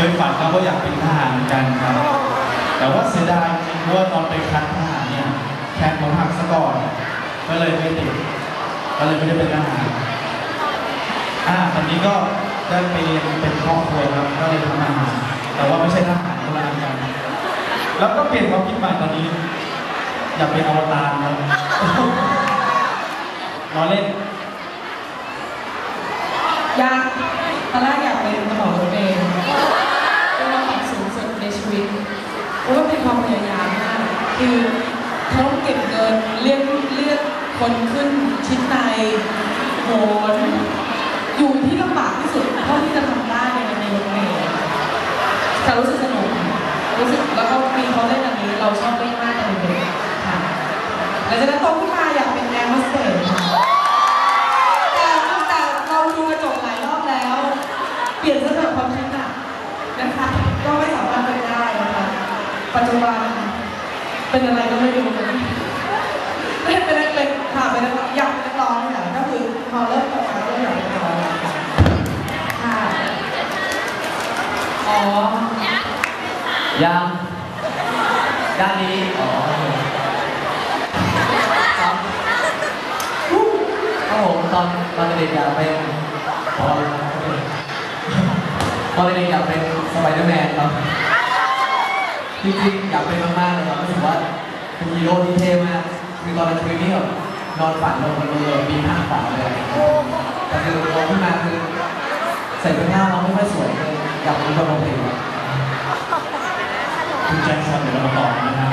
คยฝันครับว่าอยากเป็นทหารเหมือนกันครับ แต่ว่าเสียดายจริงๆเพราะว่าตอนไปคัดทหารเนี่ยแข่งผมหักซะก่อน ก็เลยไม่ติด ก็เลยไม่ได้เป็นทหาร อ่าตอนนี้ก็ได้ไปเรียนเป็นครอบครัวครับ ก็เลยทำอาหาร แต่ว่าไม่ใช่ทหารคนละอันกันแล้วก็เปลี่ยนความคิดใหม่ตอนนี้ อยากเป็นอวตารครับล้อเล่นอยากตอนแรกอยากเป็นกระเป๋ารถเมล์ คือเขาเก็บเงินเรียกเรียกคนขึ้นชิ้นในโหนอยู่ที่ลำบากที่สุดเท่าที่จะทำได้ในในโรถเมล์แต่รู้สึกสนุกรู้สึกแล้วก็มีเขาเล่นอันนี้เราชอบเล่นมากตอนเด็กๆค่ะหลังจากนั้นโตขึ้นมาอยากเป็นแอร์โฮสเตสแต่แต่เราดูกระจกหลายรอบแล้ว เปลี่ยนเสนอความคิดอะนะคะก็ไม่สามารถเป็นได้นะคะปัจจุบัน เป็นอะไรก็ไม่รู้เลยเป็นเป็นเป็นค่ะเป็นนักร้อยากเป็นนักร้องเนี่ยก็คือพอเริ่มโตมาก็อยากเป็นนักร้องค่ะค่ะอ๋อยังด้านนี้อ๋อครับครับผมตอนตอนเด็กอยากเป็นตอนตอนเด็กอยากเป็นสไปเดอร์แมนครับ จริงๆอยากเป็นมากๆเลยครับรู้สึกว่าเป็นฮีโร่ที่เท่มากคือตอนนั้นคืนนี่แบบนอนฝันลงบนเรือมีห้าพฝันเลยแต่คือโตขึ้นมาคือใส่เป็นหน้าเราไม่ค่อยสวยเลยอยากเป็นคนร้องเพลงคุณแจ็คสันเดี๋ยวเรามาต่อนะครับ